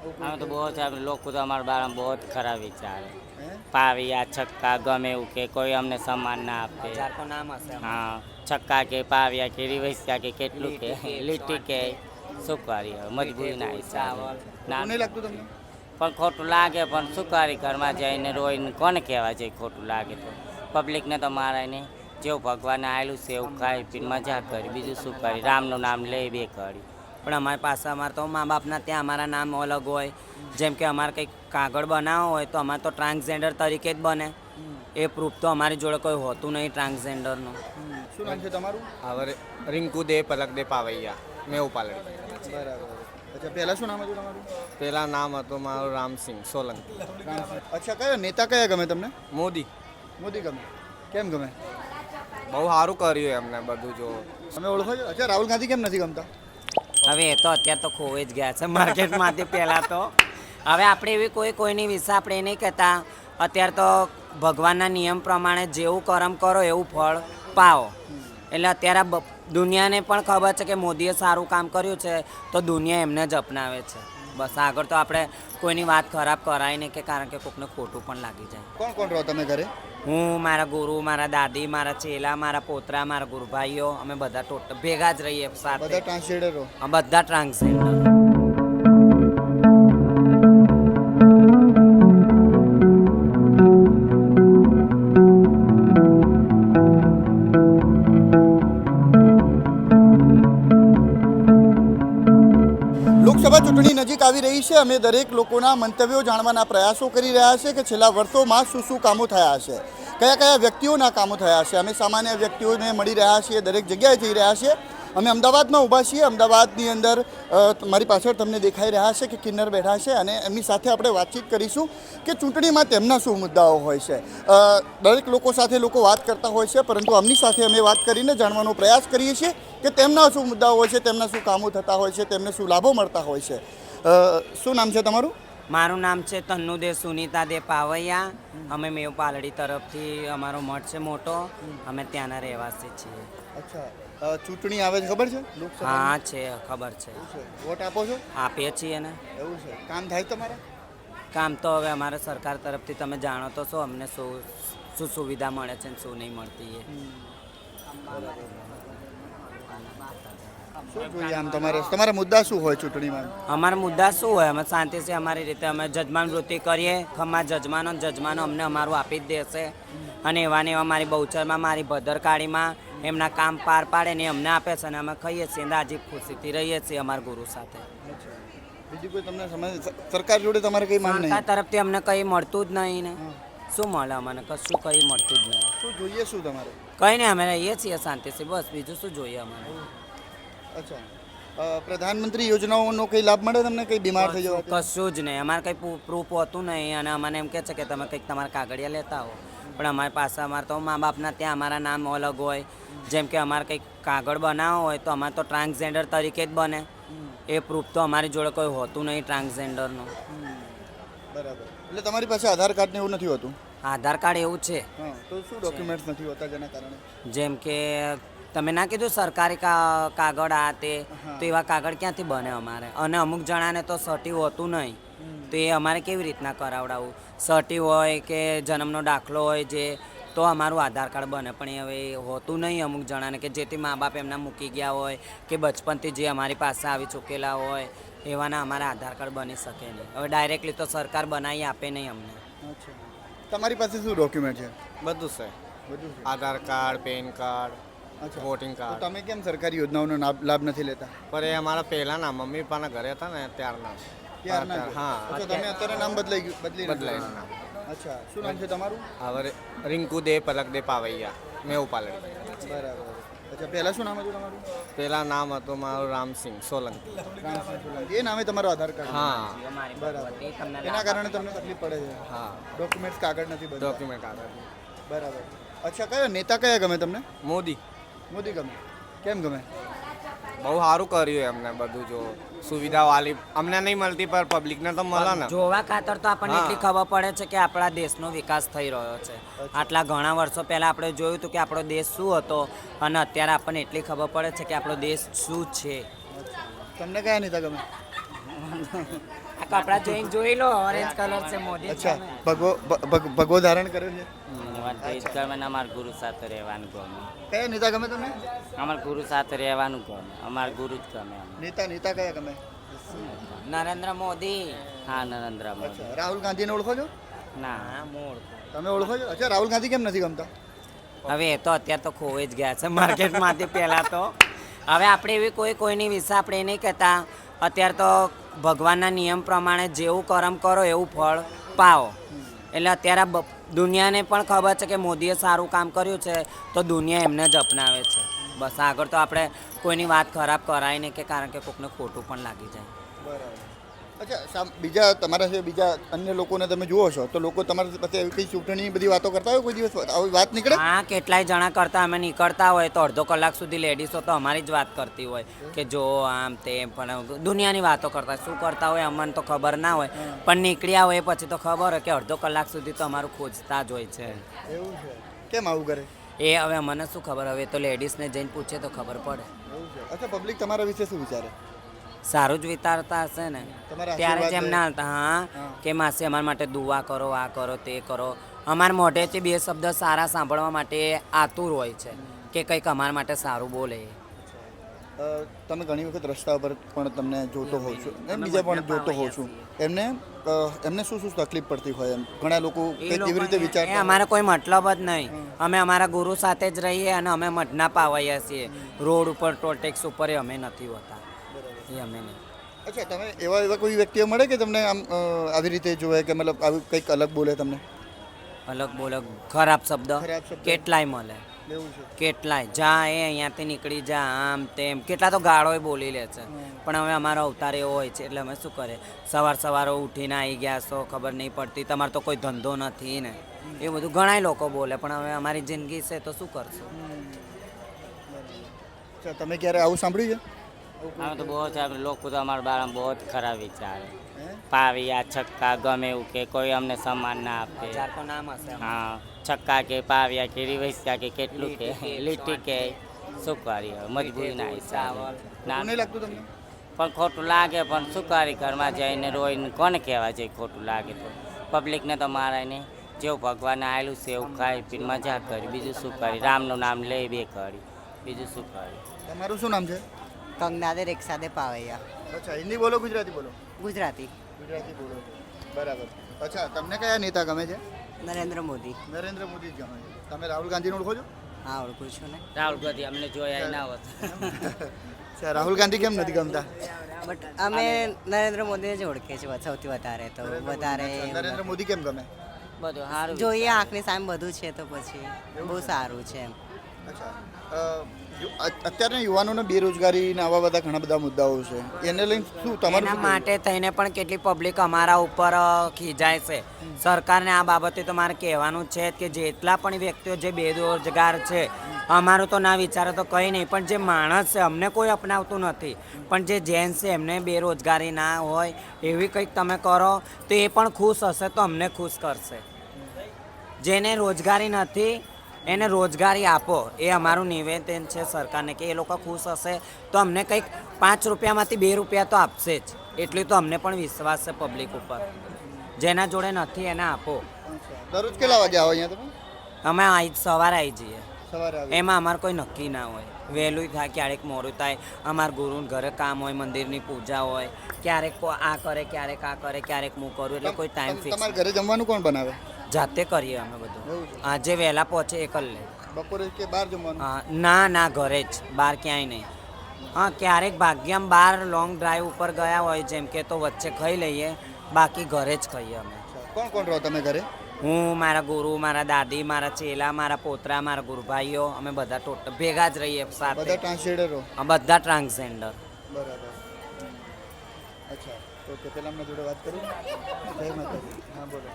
અમે તો બહુ આપણે લોકો તો અમારા બારામાં બહુ જ ખરાબ વિચારે? પાવિયા છક્કા ગમે એવું કે કોઈ અમને સન્માન ના આપે. હા છક્કા કે પાવિયા કે રિવૈસ્યા કે કેટલું કે લીટી કે, શું કરીએ મજબૂરી ના હિસાબે. લાગતું તમને? પણ ખોટું લાગે પણ શું કરી ઘરમાં જઈને રોઈને કોને કહેવા જાય ખોટું લાગે તો? પબ્લિકને તો મારે નહીં. જેવું ભગવાને આવેલું છે એવું ખાઈ પીને મજા કરી. બીજું શું કરી? રામનું નામ લઈ બે કરી પણ અમારી પાસે અમારે તો મા બાપના ત્યાં અમારા નામ અલગ હોય. જેમ કે અમારે કંઈક કાગળ બનાવવો હોય તો અમારે તો ટ્રાન્સજેન્ડર તરીકે જ બને. એ પ્રૂફ તો અમારી જોડે કોઈ હોતું નહીં ટ્રાન્સજેન્ડરનું શું નામ છે તમારું? હવે રિંકુ દે પલક દે પાવૈયા. મેં ઉપાલડી બરાબર. અચ્છા પહેલાં શું નામ હતું તમારું? પહેલાં નામ હતું મારું રામસિંહ સોલંકી. અચ્છા કયો નેતા કયા ગમે તમને? મોદી. મોદી ગમે. કેમ ગમે? બહુ સારું કર્યું એમને બધું જો. તમે ઓળખો છો? અચ્છા રાહુલ ગાંધી કેમ નથી ગમતા? હવે એ તો અત્યારે તો ખોવાઈ જ ગયા છે માર્કેટમાંથી પહેલાં તો. હવે આપણે એવી કોઈ કોઈની વિશે આપણે નહીં કહેતા. અત્યારે તો ભગવાનના નિયમ પ્રમાણે જેવું કરમ કરો એવું ફળ પાઓ. એટલે અત્યારે દુનિયાને પણ ખબર છે કે મોદીએ સારું કામ કર્યું છે તો દુનિયા એમને જ અપનાવે છે. બસ આગળ તો આપણે કોઈની વાત ખરાબ કરાય નહીં કે કારણ કે કોકને ખોટું પણ લાગી જાય. કોણ કોણ રહો તમે ઘરે? હું મારા ગુરુ મારા દાદી મારા ચેલા મારા પોતરા મારા ગુરુભાઈઓ અમે બધા ટોટલ ભેગા જ રહીએ સાથે. બધા રહો બધા ટ્રાન્સજેન્ડર. આવી રહી છે. અમે દરેક લોકોના મંતવ્યો જાણવાના પ્રયાસો કરી રહ્યા છે કે છેલ્લા વર્ષોમાં શું શું કામો થયા છે. કયા કયા વ્યક્તિઓના કામો થયા છે. અમે સામાન્ય વ્યક્તિઓને મળી રહ્યા છીએ, દરેક જગ્યાએ જઈ રહ્યા છીએ. અમે અમદાવાદમાં ઊભા છીએ. અમદાવાદની અંદર મારી પાછળ તમને દેખાઈ રહ્યા છે કે કિન્નર બેઠા છે અને એમની સાથે આપણે વાતચીત કરીશું કે ચૂંટણીમાં તેમના શું મુદ્દાઓ હોય છે. દરેક લોકો સાથે લોકો વાત કરતા હોય છે, પરંતુ આમની સાથે અમે વાત કરીને જાણવાનો પ્રયાસ કરીએ છીએ કે તેમના શું મુદ્દાઓ હોય છે, તેમના શું કામો થતા હોય છે, તેમને શું લાભો મળતા હોય છે. શું નામ છે તમારું? મારું નામ છે તન્નુદે સુનિતા દે પાવૈયા. અમે મેવ પાલડી તરફથી અમારો મઠ છે મોટો. અમે ત્યાંના રહેવાસી છીએ. અચ્છા. ચૂંટણી આવે છે ખબર છે? હા છે ખબર છે. વોટ આપો છો? આપીએ છીએ ને એવું છે. કામ થાય તમારે? કામ તો હવે અમારે સરકાર તરફથી તમે જાણો તો છો અમને શું શું સુવિધા મળે છે ને શું નહીં મળતી એ. શું જોઈએ આમ તમારે તમારા મુદ્દા શું હોય ચૂંટણીમાં? અમારા મુદ્દા શું હોય? અમે શાંતિથી અમારી રીતે અમે જજમાન વૃત્તિ કરીએ. અમારા જજમાનો જજમાનો અમને અમારું આપી જ દેશે. અને એવા ને એવા મારી બહુચરમાં મારી ભદ્રકાળીમાં એમના કામ પાર પાડે ને અમને આપે છે અને અમે ખાઈએ છીએ અને રાજી ખુશીથી રહીએ છીએ અમારા ગુરુ સાથે. બીજું કોઈ તમને સમજ સરકાર જોડે તમારે કઈ માંગ નહીં? તરફથી અમને કંઈ મળતું જ નહીં ને. શું મળે અમને? કશું કંઈ મળતું જ નહીં. શું જોઈએ શું તમારે? કંઈ નહીં અમે રહીએ છીએ શાંતિથી બસ. બીજું શું જોઈએ અમારે અચ્છા. પ્રધાનમંત્રી યોજનાઓનો કંઈ લાભ મળે તમને? કંઈ બીમાર થઈ જવા કશું જ નહીં. અમારે કંઈ પ્રૂફ હોતું નહીં અને અમને એમ કહે છે કે તમે કંઈક તમારા કાગળિયા લેતા હો પણ અમારી પાસે અમારે તો મા બાપના ત્યાં અમારા નામ અલગ હોય. જેમ કે અમારે કંઈક કાગળ બનાવો હોય તો અમારે તો ટ્રાન્સજેન્ડર તરીકે જ બને. એ પ્રૂફ તો અમારી જોડે કોઈ હોતું નહીં ટ્રાન્સજેન્ડરનું. બરાબર. એટલે તમારી પાસે આધાર કાર્ડ ને એવું નથી હોતું? આધાર કાર્ડ એવું છે. તો શું ડોક્યુમેન્ટ્સ નથી હોતા જેના કારણે? જેમ કે તમે ના કીધું સરકારી કા કાગળ આ તે? તો એવા કાગળ ક્યાંથી બને અમારે? અને અમુક જણાને તો સટી હોતું નહીં. તો એ અમારે કેવી રીતના કરાવડાવવું સટી હોય કે જન્મનો દાખલો હોય જે તો અમારું આધાર કાર્ડ બને. પણ એ હવે હોતું નહીં અમુક જણાને કે જેથી મા બાપ એમના મૂકી ગયા હોય કે બચપનથી જે અમારી પાસે આવી ચૂકેલા હોય એવાના અમારા આધાર કાર્ડ બની શકે નહીં. હવે ડાયરેક્ટલી તો સરકાર બનાવી આપે નહીં અમને. તમારી પાસે શું ડોક્યુમેન્ટ છે. બધું છે. Aadhaar card PAN card. Voting card તમે કેમ સરકારી યોજનાઓનો લાભ નથી લેતા? પણ એ અમારા પહેલાંના મમ્મી પપ્પાના ઘરે હતા ને ત્યારના. ત્યારના? હા. અચ્છા તમે અત્યારે નામ બદલાઈ ગયું બદલી બદલાઈ નામ. અચ્છા શું નામ છે તમારું? હવે રિંકુ દે પલક દે પાવૈયા. મેં ઉપાલડી બરાબર. અચ્છા પહેલાં શું નામ હતું તમારું? પહેલાં નામ હતું મારું રામસિંહ સોલંકી. રામસિંહ સોલંકી. એ નામે તમારું આધાર કાર્ડ. હા. બરાબર. એના કારણે તમને તકલીફ પડે છે? હા. ડોક્યુમેન્ટ્સ કાગળ નથી ડોક્યુમેન્ટ આગળ બરાબર. અચ્છા કયો નેતા કયા ગમે તમને? મોદી. મોદી ગમે? કેમ ગમે? બહુ સારું કર્યું એમને બધું જો. સુવિધા વાલી અમને નહીં મળતી પર પબ્લિકને તો મળે ને. જોવા ખાતર તો આપણને એટલી ખબર પડે છે કે આપણા દેશનો વિકાસ થઈ રહ્યો છે. આટલા ઘણા વર્ષો પહેલા આપણે જોયું હતું કે આપણો દેશ શું હતો અને અત્યારે આપણને એટલી ખબર પડે છે કે આપણો દેશ શું છે. તમને કયા નહીં ગમે? આ કપડાં જોઈને જોઈ લો ઓરેન્જ કલર છે મોદી અચ્છા ભગવો ભગવો ધારણ કર્યો છે? ગમે ગુરુ સાથે રહેવાનું ગમે. કયા નેતા ગમે તમને? અમારા ગુરુ સાથે રહેવાનું ગમે અમારા ગુરુ જ ગમે નેતા નેતા કયા ગમે? નરેન્દ્ર મોદી. હા નરેન્દ્ર મોદી. રાહુલ ગાંધીને ઓળખો છો? ના. તમે ઓળખો છો? અચ્છા રાહુલ ગાંધી કેમ નથી ગમતા? હવે એ તો અત્યારે તો ખોવાઈ જ ગયા છે માર્કેટમાંથી પહેલાં તો. હવે આપણે એવી કોઈ કોઈની વિશે આપણે નહીં કહેતા. અત્યારે તો ભગવાનના નિયમ પ્રમાણે જેવું કર્મ કરો એવું ફળ પાઓ. એટલે અત્યારે દુનિયાને પણ ખબર છે કે મોદીએ સારું કામ કર્યું છે, તો દુનિયા એમને જ અપનાવે છે. બસ આગળ તો આપણે કોઈની વાત ખરાબ કરાય નહીં કે કારણ કે કોકને ખોટું પણ લાગી જાય. બરાબર. અચ્છા બીજા તમારા બીજા અન્ય લોકોને તમે જુઓ છો તો લોકો તમારા પાસે એવી કઈ ચૂંટણી બધી વાતો કરતા હોય કોઈ દિવસ? આવી વાત નીકળે? હા કેટલાય જણા કરતા અમે નીકળતા હોય તો અડધો કલાક સુધી લેડીઝો તો અમારી જ વાત કરતી હોય કે જો આમ તેમ પણ દુનિયાની વાતો કરતા હોય. શું કરતા હોય અમને તો ખબર ના હોય. પણ નીકળ્યા હોય પછી તો ખબર હોય કે અડધો કલાક સુધી તો અમારું ખોજતા જ હોય છે. એવું છે. કેમ આવું કરે? એ હવે મને શું ખબર? હવે તો લેડીઝને જઈને પૂછે તો ખબર પડે. અચ્છા પબ્લિક તમારા વિશે શું વિચારે? સારું જ વિચારતા હશે ને. તમારા ત્યારે જ આશીર્વાદ એમના હતા હા. કે માસી અમારા માટે દુઆ કરો આ કરો તે કરો. અમારા મોઢેથી બે શબ્દ સારા સાંભળવા માટે આતુર હોય છે કે કંઈક અમારા માટે સારું બોલે. તમે ઘણી વખત રસ્તા પર પણ તમને જોતો હોવ છો. એમ બીજા પણ જોતો હોઉં છું. એમને એમને શું શું તકલીફ પડતી હોય એમ? ઘણા લોકો કેવી રીતે હોય. અમારે કોઈ મતલબ જ નહીં. અમે અમારા ગુરુ સાથે જ રહીએ અને અમે મઢના પાવાયા છીએ. રોડ ઉપર ટોલ ટેક્સ ઉપર અમે નથી હોતા. એ અમે નહીં. અચ્છા તમે એવા એવા કોઈ વ્યક્તિઓ મળે કે તમને આમ અ, આવી રીતે જોવે કે મતલબ આવી કંઈક અલગ બોલે તમને? અલગ બોલે ખરાબ શબ્દ ખરાબ શબ્દ. કેટલાય મળે. એવું છે? કેટલાય. જા એ અહીંયાથી નીકળી જા આમ તેમ. કેટલા તો ગાળોય બોલી લે છે. પણ હવે અમારો અવતાર એવો હોય છે એટલે અમે શું કરે? સવાર સવારે ઉઠીને આવી ગયા છો ખબર નહીં પડતી. તમારે તો કોઈ ધંધો નથી ને. એ બધું ઘણાય લોકો બોલે પણ હવે અમારી જિંદગી છે તો શું કરશું? અચ્છા તમે ક્યારે આવું સાંભળ્યું અમે તો બહુ આપણે લોકો તો અમારા બાળામાં બહુ જ ખરાબ વિચારે. પાવ્યા છક્કા ગમે એવું કે કોઈ અમને સન્માન ના આપે. હા છક્કા કે પાવ્યા કે રિવૈસ્યા કે કેટલું કે લીટી કે, શું કરીએ મજબૂરી ના હિસાબે. પણ ખોટું લાગે પણ શું કરી ઘરમાં જઈને રોઈને કોને કહેવા જઈ ખોટું લાગે તો? પબ્લિકને તો મારાય નહીં. જેવું ભગવાન આવેલું છે એવું ખાઈ પીને મજા કરી. બીજું શું કરી રામનું નામ લઈ બે કરી બીજું શું કરી તમારું શું નામ છે? કંગનાદે રિક્ષાદે પાવૈયા. અચ્છા હિન્દી બોલો ગુજરાતી બોલો? ગુજરાતી. ગુજરાતી બોલો. બરાબર. અચ્છા તમને કયા નેતા ગમે છે? નરેન્દ્ર મોદી. નરેન્દ્ર મોદી જ ગમે છે. તમે રાહુલ ગાંધીને ઓળખો છો? હા ઓળખું છું ને. રાહુલ ગાંધી અમને જોયા ના હોત. અચ્છા રાહુલ ગાંધી કેમ નથી ગમતા? બટ અમે નરેન્દ્ર મોદીને જ ઓળખીએ છીએ સૌથી વધારે તો વધારે નરેન્દ્ર મોદી કેમ ગમે? બધું સારું જોઈએ આંખની સામે બધું છે તો પછી બહુ સારું છે એમ. અત્યારના યુવાનોને બેરોજગારીના આવા બધા ઘણા બધા મુદ્દાઓ છે. એને લઈને શું તમારું માટે થઈને પણ કેટલી પબ્લિક અમારા ઉપર ખીજાય છે. સરકારને આ બાબતે તો મારે કહેવાનું છે કે જેટલા પણ વ્યક્તિઓ જે બેરોજગાર છે અમારું તો ના વિચારો તો કંઈ નહીં. પણ જે માણસ છે અમને કોઈ અપનાવતું નથી. પણ જે જેન્ટ્સ છે એમને બેરોજગારી ના હોય એવી કંઈક તમે કરો તો એ પણ ખુશ હશે તો અમને ખુશ કરશે. જેને રોજગારી નથી એને રોજગારી આપો એ અમારું નિવેદન છે સરકારને કે એ લોકો ખુશ હશે તો અમને કંઈક પાંચ રૂપિયામાંથી બે રૂપિયા તો આપશે જ. એટલી તો અમને પણ વિશ્વાસ છે પબ્લિક ઉપર. જેના જોડે નથી એને આપો. દરરોજ કેટલા વાગે આવો અહીંયા તમે? અમે આઈ સવારે આવી જઈએ. એમાં અમારે કોઈ નક્કી ના હોય. વહેલું થાય ક્યારેક મોડું થાય અમારા ગુરુ ઘરે કામ હોય મંદિરની પૂજા હોય ક્યારેક આ કરે ક્યારેક આ કરે ક્યારેક હું કરું એટલે કોઈ ટાઈમ ફિક્સ તમારા ઘરે જમવાનું કોણ બનાવે? જાતે કરીએ અમે બધું. હા જે આજે વહેલા પહોંચે એ કરી લે. બપોરે કે બહાર જમવાનું? હા, ના ના ઘરે જ. બહાર ક્યાંય નહીં. હા ક્યારેક ભાગ્યમ બહાર લોંગ ડ્રાઈવ ઉપર ગયા હોય જેમ કે તો વચ્ચે ખાઈ લઈએ બાકી ઘરે જ ખાઈએ અમે. કોણ કોણ રહો તમે ઘરે? હું મારા ગુરુ મારા દાદી મારા ચેલા મારા પોતરા મારા ગુરુભાઈઓ અમે બધા ટોટલ ભેગા જ રહીએ સાથે. બધા ટ્રાન્સજેન્ડર બધા ટ્રાન્સજેન્ડર બરાબર. અચ્છા. ઓકે પેલા અમને જોડે વાત કરું. જય માતાજી. હા બોલો.